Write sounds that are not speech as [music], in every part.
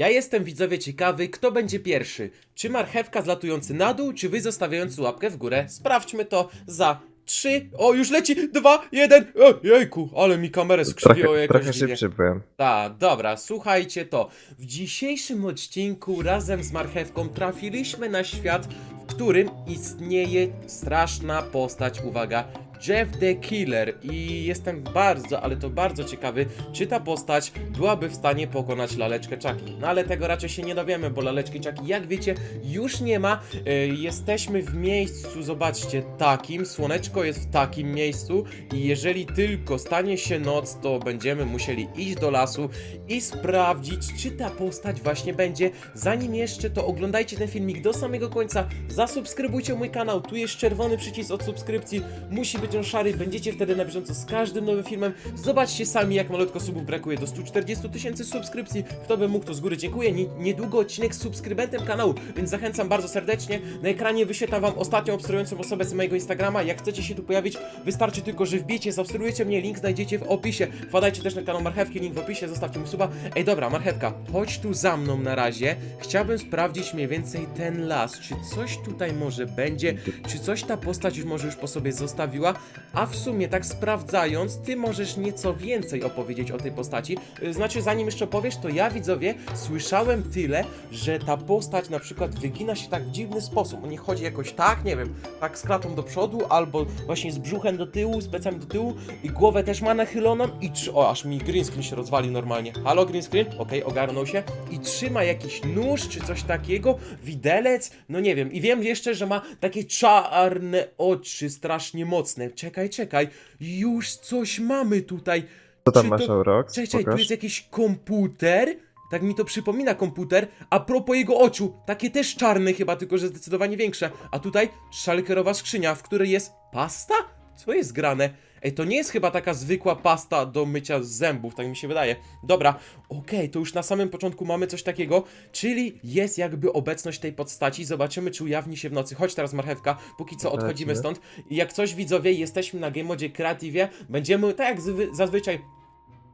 Ja jestem widzowie ciekawy, kto będzie pierwszy. Czy marchewka zlatujący na dół, czy wy zostawiający łapkę w górę? Sprawdźmy to za 3. O, już leci! 2, 1. O, jejku, ale mi kamerę skrzywiło Trochę, jakoś trochę szybszy byłem. Tak, dobra, słuchajcie to. W dzisiejszym odcinku razem z marchewką trafiliśmy na świat, w którym istnieje straszna postać, uwaga, Jeff the Killer i jestem bardzo, ale to bardzo ciekawy, czy ta postać byłaby w stanie pokonać laleczkę Chucky. No ale tego raczej się nie dowiemy, bo laleczki Chucky, jak wiecie, już nie ma. E, jesteśmy w miejscu, zobaczcie, takim, słoneczko jest w takim miejscu i jeżeli tylko stanie się noc, to będziemy musieli iść do lasu i sprawdzić, czy ta postać właśnie będzie. Zanim jeszcze, to oglądajcie ten filmik do samego końca, zasubskrybujcie mój kanał, tu jest czerwony przycisk od subskrypcji, musi być on szary, będziecie wtedy na bieżąco z każdym nowym filmem. Zobaczcie sami, jak malutko subów brakuje do 140 tysięcy subskrypcji. Kto by mógł, to z góry dziękuję. Nie, niedługo odcinek z subskrybentem kanału, więc zachęcam bardzo serdecznie. Na ekranie wyświetlam wam ostatnią obserwującą osobę z mojego Instagrama. Jak chcecie się tu pojawić, wystarczy tylko, że wbicie, zaobserwujecie mnie, link znajdziecie w opisie. Wpadajcie też na kanał Marchewki, link w opisie, zostawcie mu suba. Ej, dobra, Marchewka, chodź tu za mną na razie. Chciałbym sprawdzić mniej więcej ten las. Czy coś tutaj może będzie? Czy coś ta postać już może już po sobie zostawiła? A w sumie, tak sprawdzając, ty możesz nieco więcej opowiedzieć o tej postaci. Y, Znaczy, zanim jeszcze opowiesz, to ja widzowie słyszałem tyle, że ta postać na przykład wygina się tak w dziwny sposób. Nie chodzi jakoś tak, nie wiem, tak z klatą do przodu, albo właśnie z brzuchem do tyłu, z plecami do tyłu i głowę też ma nachyloną i trzy... O, aż mi green screen się rozwalił normalnie. Halo, green screen? Okej, ogarnął się. I trzyma jakiś nóż czy coś takiego, widelec, no nie wiem. I wiem jeszcze, że ma takie czarne oczy, strasznie mocne. Czekaj, czekaj, już coś mamy tutaj. Co tam Czy masz, to- Aurox? Czekaj, czekaj, tu Pokaż. jest jakiś komputer. Tak mi to przypomina komputer. A propos jego oczu, takie też czarne chyba, tylko że zdecydowanie większe. A tutaj szalkerowa skrzynia, w której jest pasta? Co jest grane? Ej, to nie jest chyba taka zwykła pasta do mycia zębów, tak mi się wydaje. Dobra, okej, to już na samym początku mamy coś takiego, czyli jest jakby obecność tej postaci. Zobaczymy, czy ujawni się w nocy. Chodź teraz, marchewka, póki co odchodzimy stąd. I jak coś widzowie, jesteśmy na Game Modzie Creative, będziemy, tak jak zwy, zazwyczaj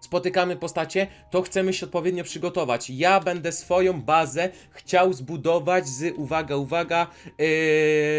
spotykamy postacie, to chcemy się odpowiednio przygotować. Ja będę swoją bazę chciał zbudować z, uwaga, uwaga, yy,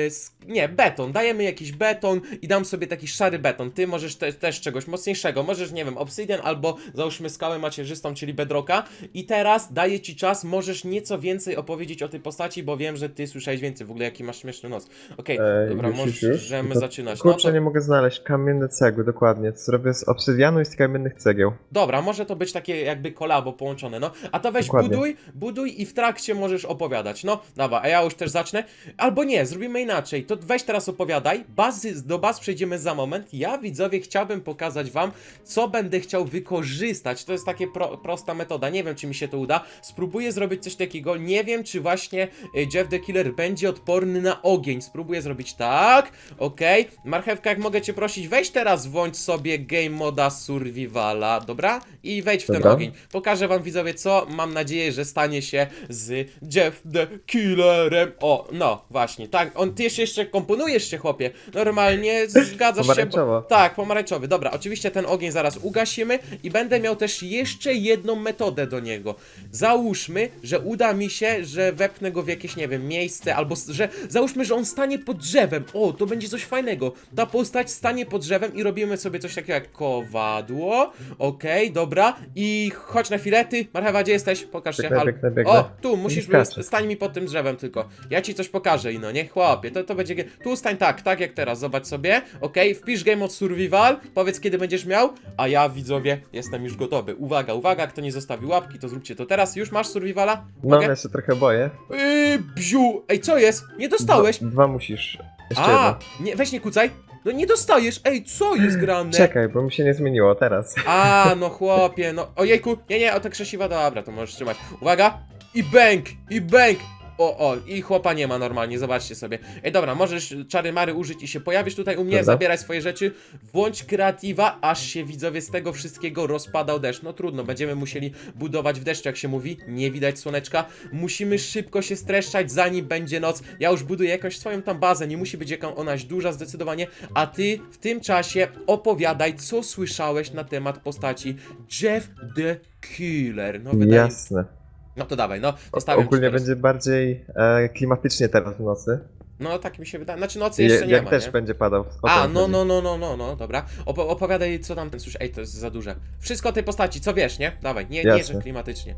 z, nie, beton. Dajemy jakiś beton i dam sobie taki szary beton. Ty możesz te, też czegoś mocniejszego. Możesz, nie wiem, obsydian albo załóżmy skałę macierzystą, czyli bedrocka. I teraz daję ci czas, możesz nieco więcej opowiedzieć o tej postaci, bo wiem, że ty słyszałeś więcej. W ogóle jaki masz śmieszny nos. Okej, Ej, dobra, już, już, możemy już? Zaczynać. No Kurczę, to- nie mogę znaleźć kamienne cegły, dokładnie. Zrobię z obsydianu i z kamiennych cegieł. Dobra, może to być takie jakby kolabo połączone, no. A to weź Dokładnie. buduj, buduj i w trakcie możesz opowiadać. No, dobra, a ja już też zacznę. Albo nie, zrobimy inaczej. To weź teraz opowiadaj. Bazy, do baz przejdziemy za moment. Ja, widzowie, chciałbym pokazać wam, co będę chciał wykorzystać. To jest takie pro, prosta metoda. Nie wiem, czy mi się to uda. Spróbuję zrobić coś takiego. Nie wiem, czy właśnie y, Jeff the Killer będzie odporny na ogień. Spróbuję zrobić tak. Okej. Marchewka, jak mogę cię prosić, weź teraz włącz sobie game moda survivala, dobra? I wejdź w ten Dobra. ogień. Pokażę wam widzowie co, mam nadzieję, że stanie się z Jeff the Killerem. O, no, właśnie, tak, on, ty jeszcze, jeszcze komponujesz się, chłopie. Normalnie zgadzasz się. Pomarańczowo. Tak, pomarańczowy. Dobra, oczywiście ten ogień zaraz ugasimy i będę miał też jeszcze jedną metodę do niego. Załóżmy, że uda mi się, że wepnę go w jakieś, nie wiem, miejsce, albo s- że załóżmy, że on stanie pod drzewem. O, to będzie coś fajnego. Ta postać stanie pod drzewem i robimy sobie coś takiego jak kowadło. Okej, dobra. I chodź na chwilę, ty, Marchewa, gdzie jesteś? Pokaż się. Biegnę, Hal- biegnę, biegnę. O, tu, musisz, skaczę. stań mi pod tym drzewem tylko. Ja ci coś pokażę, ino, nie? Chłopie, to, to będzie... Tu stań tak, tak jak teraz, zobacz sobie. Okej, wpisz Game of Survival, powiedz kiedy będziesz miał, a ja, widzowie, jestem już gotowy. Uwaga, uwaga, kto nie zostawił łapki, to zróbcie to teraz. Już masz Survivala? No, Mogę? ja się trochę boję. Yy, bziu! Ej, co jest? Nie dostałeś! Dwa, dwa musisz. Jeszcze A, nie, weź nie kucaj. No nie dostajesz, ej, co jest [clears throat] grane? Czekaj, bo mi się nie zmieniło teraz. A, no chłopie, no. Ojejku, nie, nie, o te krzesiwa, dobra, to możesz trzymać. Uwaga! I bęk! I bęk! O, o, i chłopa nie ma normalnie, zobaczcie sobie. Ej, dobra, możesz czary mary użyć i się pojawisz tutaj u mnie, Dobra. zabieraj swoje rzeczy, włącz kreatywa, aż się widzowie z tego wszystkiego rozpadał deszcz. No trudno, będziemy musieli budować w deszczu, jak się mówi, nie widać słoneczka. Musimy szybko się streszczać, zanim będzie noc. Ja już buduję jakąś swoją tam bazę, nie musi być jaka onaś duża zdecydowanie, a ty w tym czasie opowiadaj, co słyszałeś na temat postaci Jeff the Killer. No wydaje Jasne. No to dawaj, no. Zostawiam ci ogólnie teraz. będzie bardziej e, klimatycznie teraz w nocy. No tak mi się wydaje. Znaczy nocy Je, jeszcze nie jak ma, też nie? będzie padał. O A, no, chodzi. no, no, no, no, no, dobra. Opo opowiadaj, co tam ten słysz. Ej, to jest za duże. Wszystko o tej postaci, co wiesz, nie? Dawaj, nie, nie, Jasne. że klimatycznie.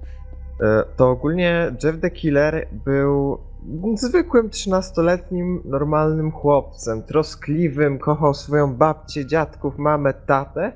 E, To ogólnie Jeff the Killer był zwykłym 13-letnim, normalnym chłopcem, troskliwym, kochał swoją babcię, dziadków, mamę, tatę,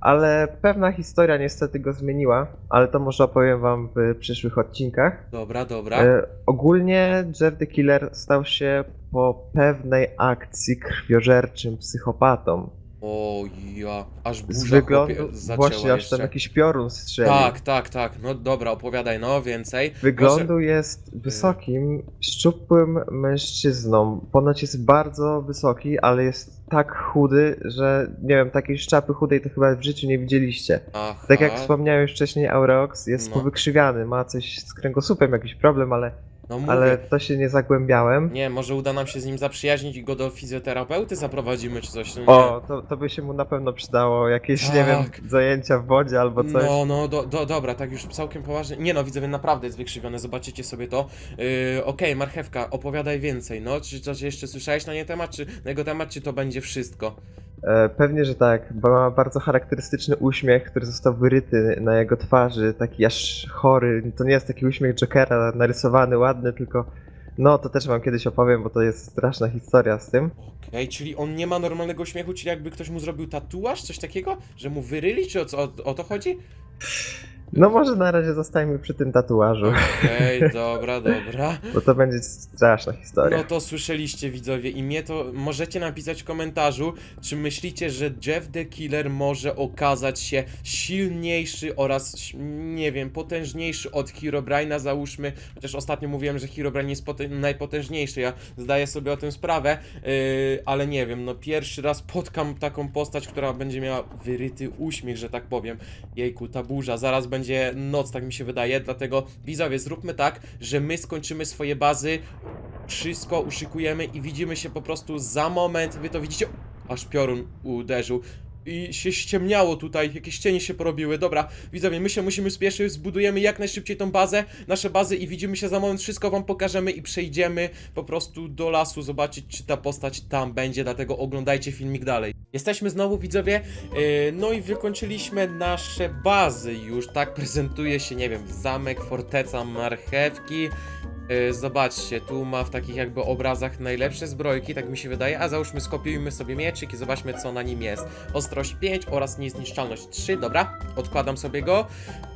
ale pewna historia niestety go zmieniła, ale to może opowiem wam w przyszłych odcinkach. Dobra, dobra. E, ogólnie Jeff the Killer stał się po pewnej akcji krwiożerczym psychopatą. O ja, aż burza Z wyglądu chłopie właśnie aż jeszcze. tam jakiś piorun strzelił. Tak, tak, tak. No dobra, opowiadaj, no więcej. Wyglądu jest wysokim, szczupłym mężczyzną. Ponoć jest bardzo wysoki, ale jest tak chudy, że nie wiem, takiej szczapy chudej to chyba w życiu nie widzieliście. Aha. Tak jak wspomniałem już wcześniej, Aureox jest No. powykrzywiany, ma coś z kręgosłupem, jakiś problem, ale, No mówię. ale to się nie zagłębiałem. Nie, może uda nam się z nim zaprzyjaźnić i go do fizjoterapeuty zaprowadzimy czy coś. No, nie. O, to, to by się mu na pewno przydało, jakieś, nie wiem, Tak. zajęcia w wodzie albo coś. No, no, do, do, dobra, tak już całkiem poważnie. Nie no, widzowie, naprawdę jest wykrzywiony, zobaczycie sobie to. Yy, Okej, marchewka, opowiadaj więcej, no. Czy coś jeszcze słyszałeś na nie temat, czy na jego temat, czy to będzie wszystko? E, pewnie, że tak, bo ma bardzo charakterystyczny uśmiech, który został wyryty na jego twarzy, taki aż chory. To nie jest taki uśmiech Jokera narysowany, ładny, tylko no to też wam kiedyś opowiem, bo to jest straszna historia z tym. Okej, czyli on nie ma normalnego śmiechu, czyli jakby ktoś mu zrobił tatuaż, coś takiego? Że mu wyryli, czy o, co, o, o to chodzi? No może na razie zostańmy przy tym tatuażu, Okej, [laughs] dobra, dobra. bo to będzie straszna historia. No to słyszeliście widzowie i mnie to możecie napisać w komentarzu, czy myślicie, że Jeff the Killer może okazać się silniejszy oraz, nie wiem, potężniejszy od Herobrine'a załóżmy, chociaż ostatnio mówiłem, że Herobrine jest pote- najpotężniejszy, ja zdaję sobie o tym sprawę, yy, ale nie wiem, no pierwszy raz spotkam taką postać, która będzie miała wyryty uśmiech, że tak powiem. Jejku, ta burza, zaraz będzie noc, tak mi się wydaje, dlatego widzowie, zróbmy tak, że my skończymy swoje bazy, wszystko uszykujemy i widzimy się po prostu za moment. Wy to widzicie? Aż piorun uderzył. I się ściemniało tutaj, jakieś cienie się porobiły. Dobra, widzowie, my się musimy spieszyć, zbudujemy jak najszybciej tą bazę, nasze bazy i widzimy się za moment, wszystko wam pokażemy i przejdziemy po prostu do lasu, zobaczyć czy ta postać tam będzie, dlatego oglądajcie filmik dalej. Jesteśmy znowu, widzowie, yy, no i wykończyliśmy nasze bazy. Już, tak prezentuje się, nie wiem, zamek, forteca, marchewki, Yy, Zobaczcie, tu ma w takich jakby obrazach najlepsze zbrojki, tak mi się wydaje, a załóżmy skopiujmy sobie mieczyk i zobaczmy co na nim jest. Ostrość 5 oraz niezniszczalność 3, dobra, odkładam sobie go.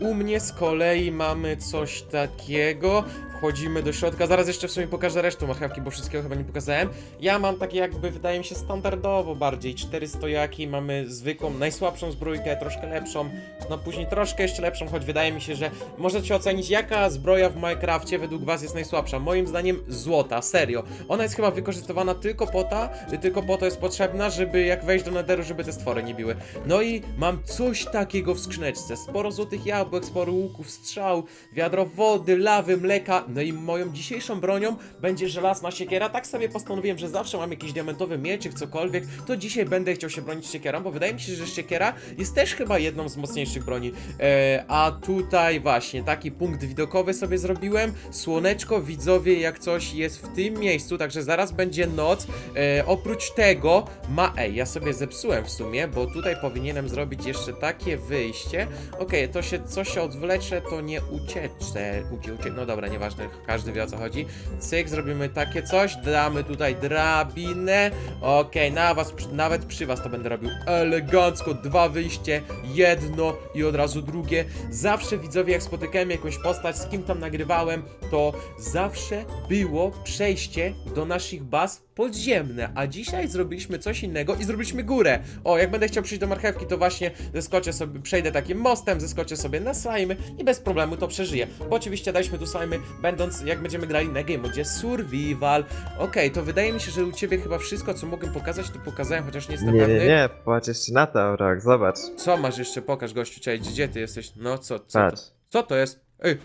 U mnie z kolei mamy coś takiego, wchodzimy do środka, zaraz jeszcze w sumie pokażę resztę marchewki, bo wszystkiego chyba nie pokazałem. Ja mam takie jakby, wydaje mi się, standardowo bardziej, 4 stojaki, mamy zwykłą, najsłabszą zbrójkę, troszkę lepszą, no później troszkę jeszcze lepszą, choć wydaje mi się, że możecie ocenić jaka zbroja w Minecrafcie według was jest najsłabsza. Moim zdaniem złota, serio. Ona jest chyba wykorzystywana tylko po to, tylko po to jest potrzebna, żeby jak wejść do netheru, żeby te stwory nie biły. No i mam coś takiego w skrzyneczce. Sporo złotych jabłek, sporo łuków, strzał, wiadro wody, lawy, mleka. No i moją dzisiejszą bronią będzie żelazna siekiera. Tak sobie postanowiłem, że zawsze mam jakiś diamentowy mieczyk, cokolwiek, to dzisiaj będę chciał się bronić siekierą, bo wydaje mi się, że siekiera jest też chyba jedną z mocniejszych broni. E, a tutaj właśnie taki punkt widokowy sobie zrobiłem. Słoneczko, widzowie, jak coś jest w tym miejscu, także zaraz będzie noc. E, oprócz tego ma. Ej, ja sobie zepsułem w sumie, bo tutaj powinienem zrobić jeszcze takie wyjście. Okej, to się coś się odwlecze, to nie ucieczę. Ucie, ucie... No dobra, nieważne, każdy wie o co chodzi. Cyk, zrobimy takie coś, damy tutaj drabinę. Okej, na was, nawet przy was to będę robił elegancko. Dwa wyjście, jedno i od razu drugie. Zawsze widzowie, jak spotykałem jakąś postać, z kim tam nagrywałem, to zawsze było przejście do naszych baz podziemne, a dzisiaj zrobiliśmy coś innego i zrobiliśmy górę. O, jak będę chciał przyjść do marchewki, to właśnie zeskoczę sobie, przejdę takim mostem, zeskoczę sobie na slimy i bez problemu to przeżyję. Bo oczywiście daliśmy tu slimy, będąc, jak będziemy grali na game modzie survival. Okej, to wydaje mi się, że u ciebie chyba wszystko, co mogłem pokazać, to pokazałem, chociaż nie jestem Nie, pewny. nie, nie, patrz jeszcze na to, Aureox, zobacz. Co masz jeszcze? Pokaż gościu, cześć, gdzie ty jesteś? No co, co to? Patrz. Co to jest? Ej,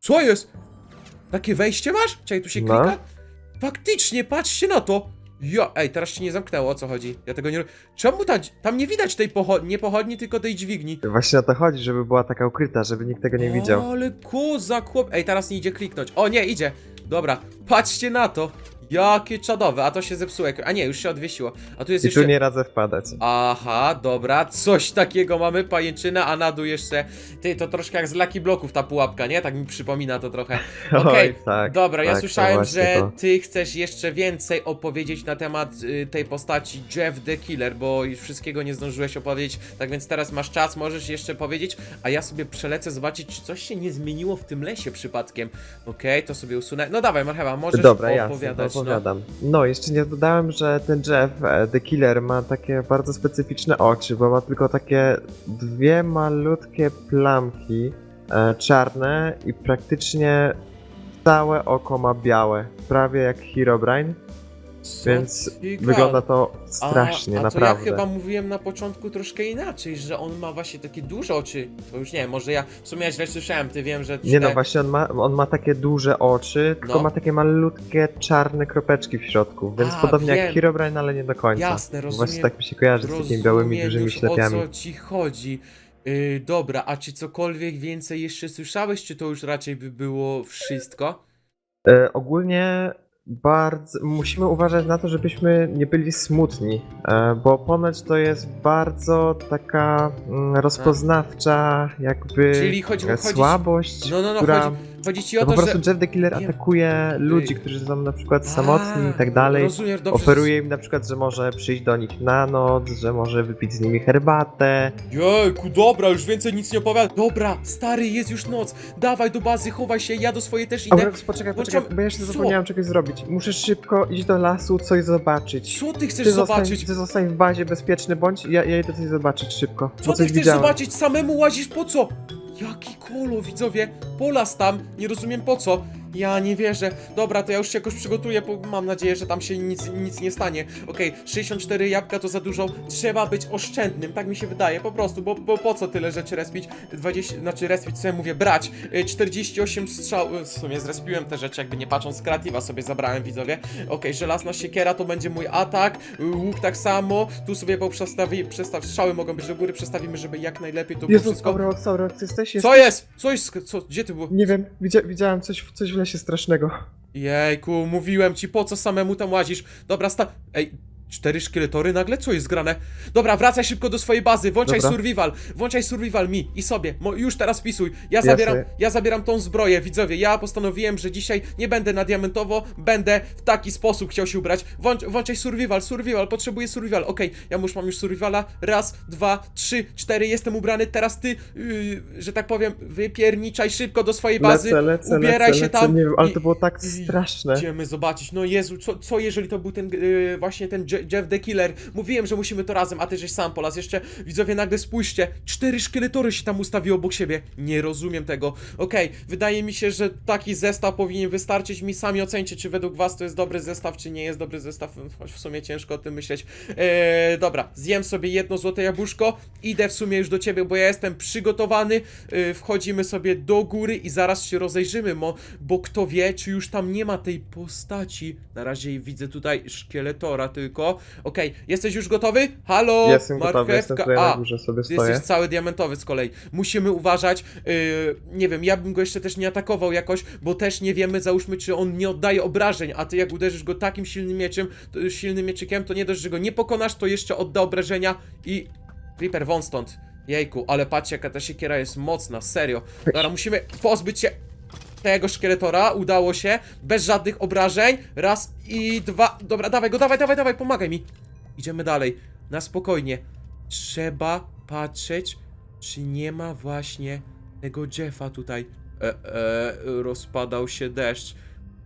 co jest? Takie wejście masz? Czekaj, tu się No. klika? Faktycznie, patrzcie na to! Jo, ej, teraz się nie zamknęło, o co chodzi? Ja tego nie... Czemu ta... tam nie widać tej pochodni, nie pochodni, tylko tej dźwigni? Właśnie o to chodzi, żeby była taka ukryta, żeby nikt tego nie widział. Ale koza, chłop... Ej, teraz nie idzie kliknąć. O, nie, idzie. Dobra, patrzcie na to. Jakie czadowe, a to się zepsuło. jak- A nie, już się odwiesiło. A tu jest I jeszcze... tu nie radzę wpadać. Aha, dobra, coś takiego mamy, pajęczynę, a na dół jeszcze... Ty, to troszkę jak z Lucky Blocków ta pułapka, nie? Tak mi przypomina to trochę. [laughs] Okej, Oj, tak. Dobra, ja tak, to słyszałem, właśnie że to. ty chcesz jeszcze więcej opowiedzieć na temat y, tej postaci Jeff the Killer, bo już wszystkiego nie zdążyłeś opowiedzieć, tak więc teraz masz czas, możesz jeszcze powiedzieć, a ja sobie przelecę zobaczyć, czy coś się nie zmieniło w tym lesie przypadkiem. Okej, to sobie usunę. No dawaj, Marchewa, możesz Dobra, jasne, opowiadać. Opowiadam. No. jeszcze nie dodałem, że ten Jeff, e, The Killer, ma takie bardzo specyficzne oczy, bo ma tylko takie dwie malutkie plamki e, czarne i praktycznie całe oko ma białe, prawie jak Herobrine, więc wygląda to A- strasznie, a, naprawdę. to ja chyba mówiłem na początku troszkę inaczej, że on ma właśnie takie duże oczy. To już nie wiem, może ja w sumie ja źle słyszałem, ty wiem, że... Nie no, właśnie on ma, on ma takie duże oczy, tylko No. ma takie malutkie czarne kropeczki w środku, więc A, podobnie wiem. jak Herobrine, ale nie do końca. Jasne, rozumiem. Właśnie tak mi się kojarzy z takimi białymi, Rozumiem dużymi ślepiami. o co ci chodzi. Yy, dobra, a czy cokolwiek więcej jeszcze słyszałeś, czy to już raczej by było wszystko? E, ogólnie bardzo musimy uważać na to, żebyśmy nie byli smutni, e, bo ponoć to jest bardzo taka mm, rozpoznawcza jakby Czyli chodzi- e, chodzi- No, no, no, która... chodzi, chodzi ci o No po to, prostu że... Jeff the Killer Wiem. atakuje ludzi, którzy są na przykład samotni i tak dalej. Rozumiem, dobrze. Oferuje im na przykład, że może przyjść do nich na noc, że może wypić z nimi herbatę. Jejku, dobra, już więcej nic nie opowiadam. Dobra, stary, jest już noc. Dawaj do bazy, chowaj się, ja do swojej też idę. Aureks, poczekaj, poczekaj, Włączam- bo ja jeszcze Co? zapomniałem czegoś zrobić. Muszę szybko iść do lasu, coś zobaczyć. Co ty chcesz Ty zobaczyć? Zostań, ty zostań w bazie bezpieczny bądź, ja, ja idę coś zobaczyć szybko. Co ty coś chcesz widziałem. zobaczyć? Samemu łazisz po co? Jaki kolo, widzowie? Polas tam, nie rozumiem po co. Ja nie wierzę. Dobra, to ja już się jakoś przygotuję, bo mam nadzieję, że tam się nic, nic nie stanie. Okej, 64 jabłka to za dużo. Trzeba być oszczędnym, tak mi się wydaje, po prostu, bo, bo po co tyle rzeczy respić? 20, znaczy respić, co ja mówię, brać. Y, 48 strzał, y, w sumie zrespiłem te rzeczy, jakby nie patrząc kreatywa sobie zabrałem, widzowie. Okej, żelazna siekiera to będzie mój atak, y, łuk tak samo. Tu sobie poprzestawi, przestaw, strzały mogą być do góry, przestawimy, żeby jak najlepiej to było Jezus, wszystko. Aureks, jesteś? Co jest? Co jest? Co? Gdzie ty było? Nie wiem, widzia, widziałem coś, coś w lesie strasznego. Jejku, mówiłem ci, po co samemu tam łazisz? Dobra, sta... Ej, cztery szkieletory nagle? Co jest zgrane? Dobra, wracaj szybko do swojej bazy, włączaj Dobra. survival, włączaj survival mi i sobie, Mo, już teraz wpisuj. Ja zabieram, ja zabieram tą zbroję, widzowie, ja postanowiłem, że dzisiaj nie będę na diamentowo, będę w taki sposób chciał się ubrać. Włącz, włączaj survival, survival, potrzebuję survival, okej, ja już mam już survivala, raz, dwa, trzy, cztery, jestem ubrany, teraz ty, yy, że tak powiem, wypierniczaj szybko do swojej bazy, lecę, lecę, ubieraj lecę, się lecę, tam Nie wiem, ale i- to było tak i- straszne. Idziemy zobaczyć. No Jezu, co, co jeżeli to był ten yy, właśnie ten Jeff the Killer? Mówiłem, że musimy to razem, a ty żeś sam polas. Jeszcze widzowie nagle spójrzcie, cztery szkieletory się tam ustawiły obok siebie. Nie rozumiem tego. Okej, wydaje mi się, że taki zestaw powinien wystarczyć. Mi sami ocencie, czy według was to jest dobry zestaw, czy nie jest dobry zestaw. Choć w sumie ciężko o tym myśleć. Eee, dobra, zjem sobie jedno złote jabłuszko. Idę w sumie już do ciebie, bo ja jestem przygotowany. Yy, wchodzimy sobie do góry i zaraz się rozejrzymy, mo, bo kto wie, czy już tam nie ma tej postaci. Na razie widzę tutaj szkieletora tylko. Okej, jesteś już gotowy? Halo? Jestem gotowy, jestem tutaj A, na górze sobie ty stoję. jesteś cały diamentowy z kolei. Musimy uważać. Yy, nie wiem, ja bym go jeszcze też nie atakował jakoś, bo też nie wiemy, załóżmy, czy on nie oddaje obrażeń, a ty jak uderzysz go takim silnym mieczem, to, silnym mieczykiem, to nie dość, że go nie pokonasz, to jeszcze odda obrażenia i... Creeper, won stąd. Jejku, ale patrzcie, jaka ta siekiera jest mocna, serio. Dobra, musimy pozbyć się tego szkieletora, udało się, bez żadnych obrażeń. Raz i dwa. Dobra, dawaj go, dawaj, dawaj, dawaj, pomagaj mi. Idziemy dalej, na spokojnie. Trzeba patrzeć, czy nie ma właśnie tego Jeffa tutaj. E, e, rozpadał się deszcz.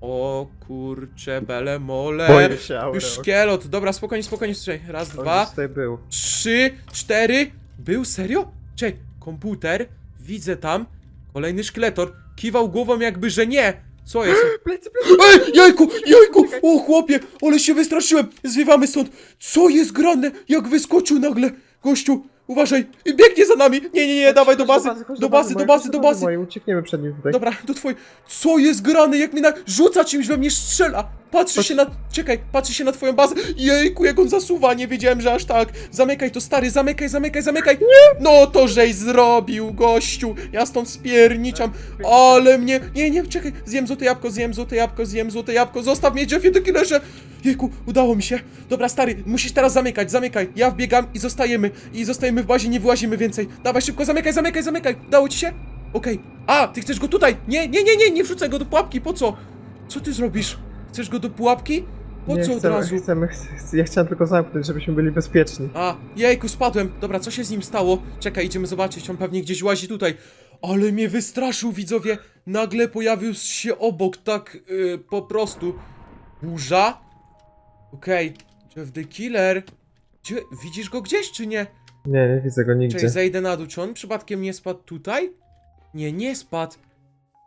O kurcze, bele mole. Już szkielot. Dobra, spokojnie, spokojnie, słuchaj. Raz, On dwa, tutaj był. trzy, cztery. Był serio? Czekaj, komputer, widzę tam. Kolejny szkieletor. Kiwał głową jakby, że nie. Co jest? [gasps] Plecy, plecy! Ej, jajku, jajku! O chłopie, ale się wystraszyłem. Zwiewamy stąd. Co jest grane? Jak wyskoczył nagle. Gościu, uważaj. I Biegnie za nami. Nie, nie, nie, dawaj do bazy. chodź Do bazy, do mojej, bazy, chodź do bazy. mojej, Uciekniemy przed nim tutaj. Dobra, do twojej. Co jest grane? Jak mnie na... rzuca czymś we mnie strzela. Patrzy się na... Czekaj, patrzy się na twoją bazę. Jejku, jak on zasuwa, nie wiedziałem, że aż tak. Zamykaj to, stary, zamykaj, zamykaj, zamykaj. Nie! No to żeś zrobił, gościu. Ja stąd spierniczam. Ale mnie... Nie, nie, czekaj. Zjem złote jabłko, zjem złote jabłko, zjem złote jabłko. Zostaw mnie, Jeffie, do killerze. Jejku, udało mi się. Dobra, stary, musisz teraz zamykać, zamykaj. Ja wbiegam i zostajemy. I zostajemy w bazie, nie wyłazimy więcej. Dawaj szybko, zamykaj, zamykaj, zamykaj. Dało ci się? Okej. A, ty chcesz go tutaj. Nie, nie, nie, nie, nie wrzucaj go do pułapki. Po co? Co ty zrobisz? Chcesz go do pułapki? Po nie co od chcemy, razu? Chcemy, chcemy, ja chciałem tylko zamknąć, żebyśmy byli bezpieczni. A, jejku, spadłem. Dobra, co się z nim stało? Czekaj, idziemy zobaczyć. On pewnie gdzieś łazi tutaj. Ale mnie wystraszył, widzowie. Nagle pojawił się obok, tak yy, po prostu. Burza? Okej, Jeff the Killer. Gdzie, widzisz go gdzieś, czy nie? Nie, nie widzę go nigdzie. Czekaj, zejdę na dół. Czy on przypadkiem nie spadł tutaj? Nie, nie spadł.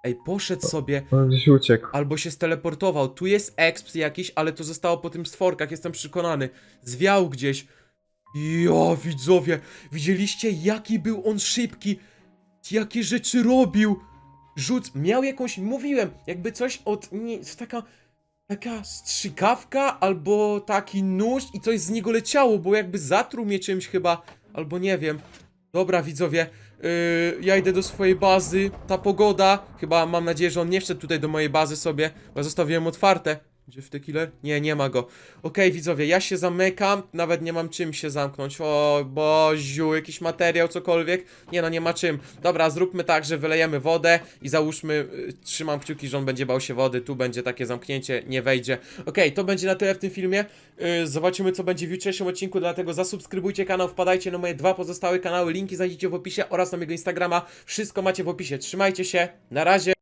Ej, poszedł sobie. On gdzieś uciekł. Albo się steleportował. Tu jest exp jakiś, ale to zostało po tym stworkach, jestem przekonany. Zwiał gdzieś. Ja, widzowie, widzieliście jaki był on szybki? Jakie rzeczy robił? Rzuc, miał jakąś, mówiłem, jakby coś od, nie, taka, taka strzykawka albo taki nóż i coś z niego leciało, bo jakby zatruł mnie czymś chyba, albo nie wiem. Dobra, widzowie, yy, ja idę do swojej bazy. Ta pogoda, chyba mam nadzieję, że on nie wszedł tutaj do mojej bazy sobie, bo zostawiłem otwarte. Gdzie w te killer? Nie, nie ma go. Okej, widzowie, ja się zamykam, nawet nie mam czym się zamknąć. O, boziu, jakiś materiał, cokolwiek. Nie no, nie ma czym. Dobra, zróbmy tak, że wylejemy wodę i załóżmy, y, trzymam kciuki, że on będzie bał się wody, tu będzie takie zamknięcie, nie wejdzie. Okej, to będzie na tyle w tym filmie. Y, zobaczymy, co będzie w jutrzejszym odcinku, dlatego zasubskrybujcie kanał, wpadajcie na moje dwa pozostałe kanały, linki znajdziecie w opisie oraz na mojego Instagrama. Wszystko macie w opisie. Trzymajcie się, na razie.